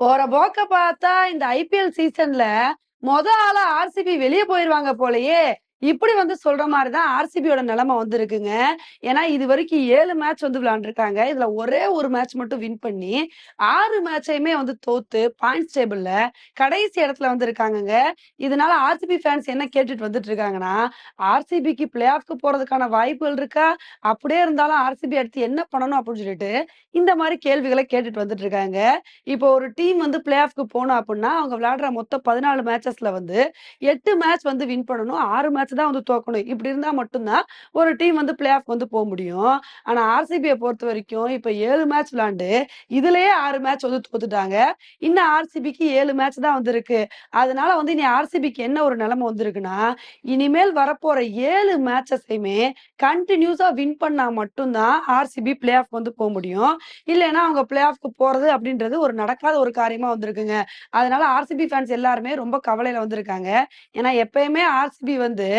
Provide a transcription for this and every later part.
போற போக்க பார்த்தா இந்த ஐபிஎல் சீசன்ல மொத ஆளா ஆர்சிபி வெளியே போயிருவாங்க போலயே. இப்படி வந்து சொல்ற மாதிரிதான் ஆர்சிபியோட நிலைமை வந்து இருக்குங்க ஏன்னா இது வரைக்கும் ஏழு மேட்ச் வந்து விளையாண்டுருக்காங்க. இதுல ஒரே ஒரு மேட்ச் மட்டும் வின் பண்ணி ஆறு மேட்சையுமே வந்து தோத்து பாயிண்ட்ஸ் டேபிள்ல கடைசி இடத்துல வந்து இருக்காங்கங்க இதனால ஆர்சிபி ஃபேன்ஸ் என்ன கேட்டுட்டு வந்துட்டு இருக்காங்கன்னா ஆர்சிபிக்கு பிளே ஆஃப்க்கு போறதுக்கான வாய்ப்புகள் இருக்கா? அப்படியே இருந்தாலும் ஆர்சிபி அடுத்து என்ன பண்ணணும் அப்படின்னு சொல்லிட்டு இந்த மாதிரி கேள்விகளை கேட்டுட்டு வந்துட்டு இருக்காங்க இப்போ ஒரு டீம் வந்து பிளே ஆஃப்க்கு போகணும் அப்படின்னா அவங்க விளையாடுற மொத்தம் பதினாலு மேட்சஸ்ல வந்து எட்டு மேட்ச் வந்து வின் பண்ணணும் ஆறு மேட்ச் தான் வந்து தோக்கணும். இப்படி இருந்தா மட்டும்தான் ஒரு டீம் வந்து பிளே ஆஃப் வந்து போக முடியும். ஆனா ஆர்சிபியை பொறுத்த வரைக்கும் இப்ப ஏழு மேட்ச் விளாண்டு இதுலயே ஆறு மேட்ச் வந்து தோத்துட்டாங்க. இன்னும் ஆர்சிபிக்கு ஏழு மேட்ச் தான் வந்து இருக்கு அதனால வந்து இனி ஆர்சிபிக்கு என்ன ஒரு நிலைமை வந்திருக்குன்னா இனிமேல் வரப்போற ஏழு மேட்சஸையுமே கண்டினியூஸா வின் பண்ணா மட்டும்தான் ஆர்சிபி பிளே ஆஃப் வந்து போக முடியும். இல்லைன்னா அவங்க பிளே ஆஃப்க்கு போறது அப்படின்றது ஒரு நடக்காத ஒரு காரியமா வந்திருக்குங்க. அதனால ஆர்சிபி ஃபேன்ஸ் எல்லாருமே ரொம்ப கவலையில வந்திருக்காங்க. ஏன்னா எப்பயுமே ஆர்சிபி வந்து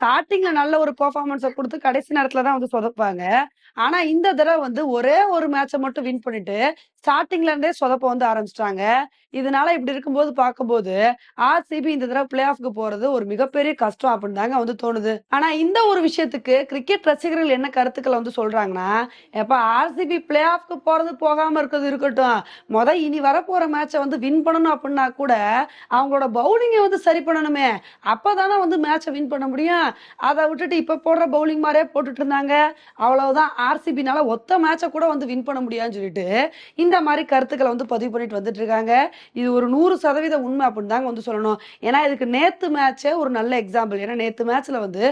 ஸ்டார்டிங்ல நல்ல ஒரு பெர்ஃபார்மன்ஸை கொடுத்து கடைசி நேரத்துல தான் வந்து சொதப்பாங்க ஆனா இந்த தடவை வந்து ஒரே ஒரு மேட்சை மட்டும் வின் பண்ணிட்டு ஸ்டார்டிங்ல இருந்தே சொதப்ப வந்து ஆரம்பிச்சிட்டாங்க. இதனால இப்படி இருக்கும்போது பார்க்கும்போது ஆர்சிபி இந்த தடவை பிளே ஆஃப்க்கு போறது ஒரு மிகப்பெரிய கஷ்டம் அப்படின்னு தாங்க வந்து தோணுது. ஆனா இந்த ஒரு விஷயத்துக்கு கிரிக்கெட் ரசிகர்கள் என்ன கருத்துக்களை வந்து சொல்றாங்கன்னா எப்ப ஆர்சிபி பிளே ஆஃப்க்கு போறது போகாம இருக்கிறது இருக்கட்டும். முத இனி வரப்போற மேட்சை வந்து வின் பண்ணணும் அப்படின்னா கூட அவங்களோட பவுலிங்கை வந்து சரி பண்ணணுமே. அப்பதானே வந்து மேட்சை வின் பண்ண முடியும். அதை விட்டுட்டு இப்போ போடுற பவுலிங் மாதிரியே போட்டுட்டு இருந்தாங்க. அவ்வளவுதான். ஆர்சிபினால ஒத்த மேட்சை கூட வந்து வின் பண்ண முடியாதுன்னு சொல்லிட்டு இந்த மாதிரி கருத்துக்களை வந்து பதிவு பண்ணிட்டு வந்துட்டு இருக்காங்க. இது ஒரு நூறு சதவீத உண்மை அப்படின்னு தாங்க வந்து சொல்லணும். ஏன்னா இதுக்கு நேத்து மேட்சே ஒரு நல்ல எக்ஸாம்பிள் ஏன்னா நேத்து மேட்ச்ல வந்து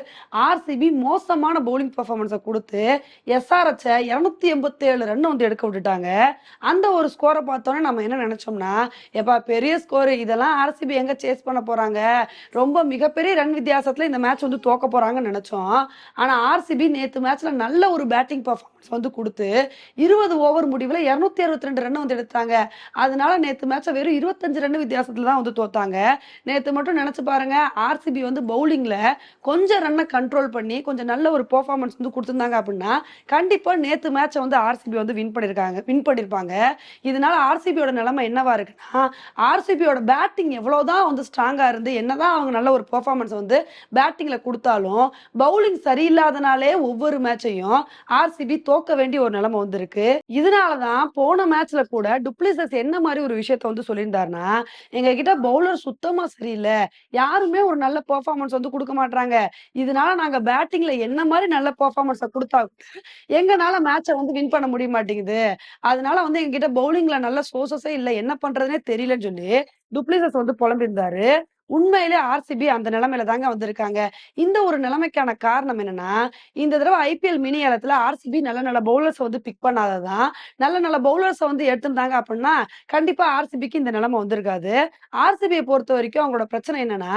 ஆர்சிபி மோசமான பவுலிங் பர்ஃபார்மன்ஸை கொடுத்து எஸ்ஆர்எச்சை இரநூத்தி எண்பத்தி ஏழு ரன் வந்து எடுக்க விட்டுட்டாங்க. அந்த ஒரு ஸ்கோரை பார்த்தோன்னே நம்ம என்ன நினைச்சோம்னா எப்பா பெரிய ஸ்கோர் இதெல்லாம் ஆர்சிபி எங்க சேஸ் பண்ண போறாங்க? ரொம்ப மிகப்பெரிய ரன் வித்தியாசத்துல இந்த மேட்ச் வந்து தோக்க போகிறாங்கன்னு நினச்சோம். ஆனால் ஆர்சிபி நேற்று மேட்ச்சில் நல்ல ஒரு பேட்டிங் பர்ஃபார்மன்ஸ் வந்து கொடுத்து இருபது ஓவர் முடிவில் இரநூத்தி அறுபத்தி ரெண்டு ரன் வந்து எடுத்தாங்க. அதனால நேற்று மேட்ச்சை வெறும் இருபத்தஞ்சு ரன் வித்தியாசத்தில் தான் வந்து தோத்தாங்க. நேற்று மட்டும் நினச்சி பாருங்க ஆர்சிபி வந்து பவுலிங்கில் கொஞ்சம் ரன்னை கண்ட்ரோல் பண்ணி கொஞ்சம் நல்ல ஒரு பர்ஃபார்மன்ஸ் வந்து கொடுத்துருந்தாங்க அப்படின்னா கண்டிப்பாக நேற்று மேட்சை வந்து ஆர்சிபி வந்து வின் பண்ணியிருக்காங்க வின் பண்ணியிருப்பாங்க இதனால ஆர்சிபியோட நிலைமை என்னவா இருக்குன்னா ஆர்சிபியோட பேட்டிங் எவ்வளோதான் வந்து ஸ்ட்ராங்காக இருந்து என்னதான் அவங்க நல்ல ஒரு பெர்ஃபார்மன்ஸ் வந்து பேட்டிங்கில் கொடுத்து கொடுத்தாலும் பவுலிங் சரியில்லாதனாலே ஒவ்வொரு மேட்சையும் ஆர்சிபி தோக்க வேண்டிய ஒரு நிலைமை வந்திருக்கு. இதனாலதான் போன மேட்ச்ல கூட டுப்ளிசஸ் என்ன மாதிரி ஒரு விஷயத்த வந்து சொல்லியிருந்தாருன்னா எங்க கிட்ட பவுலர் சுத்தமா சரியில்லை. யாருமே ஒரு நல்ல பெர்ஃபார்மன்ஸ் வந்து கொடுக்க மாட்டாங்க இதனால நாங்க பேட்டிங்ல என்ன மாதிரி நல்ல பெர்ஃபார்மன்ஸ கொடுத்தா எங்கனால மேட்சை வந்து வின் பண்ண முடிய மாட்டேங்குது. அதனால வந்து எங்ககிட்ட பவுலிங்ல நல்ல சோர்சஸே இல்லை. என்ன பண்றதுனே தெரியலன்னு சொல்லி டுப்ளிசஸ் வந்து புலம்பியிருந்தாரு. உண்மையிலே ஆர்சிபி அந்த நிலைமையில தாங்க வந்திருக்காங்க. இந்த ஒரு நிலைமைக்கான காரணம் என்னன்னா இந்த தடவை ஐபிஎல் மினி ஏலத்துல ஆர்சிபி நல்ல நல்ல பவுலர்ஸ் வந்து பிக் பண்ணாததான். நல்ல நல்ல பவுலர்ஸ் வந்து எடுத்திருந்தாங்க அப்படின்னா கண்டிப்பா ஆர்சிபிக்கு இந்த நிலைமை வந்திருக்காது. ஆர்சிபியை பொறுத்த வரைக்கும் அவங்களோட பிரச்சனை என்னன்னா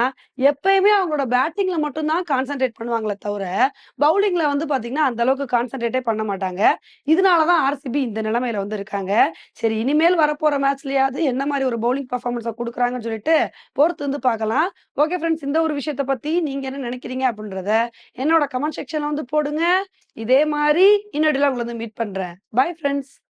எப்பயுமே அவங்களோட பேட்டிங்ல மட்டும்தான் கான்சென்ட்ரேட் பண்ணுவாங்களே தவிர பவுலிங்ல வந்து பாத்தீங்கன்னா அந்த அளவுக்கு கான்சென்ட்ரேட்டே பண்ண மாட்டாங்க. இதனாலதான் ஆர்சிபி இந்த நிலைமையில வந்து இருக்காங்க சரி இனிமேல் வரப்போற மேட்ச்லயாவது என்ன மாதிரி ஒரு பவுலிங் பர்ஃபார்மன்ஸை கொடுக்குறாங்கன்னு சொல்லிட்டு பொறுத்து வந்து பார்க்கலாம். ஓகே ஃப்ரெண்ட்ஸ் இந்த ஒரு விஷயத்தை பத்தி நீங்க என்ன நினைக்கிறீங்க அப்படின்றத என்னோட கமெண்ட் செக்ஷன்ல வந்து போடுங்க. இதே மாதிரி இன்னொடியில் உங்களை வந்து மீட் பண்றேன். Bye friends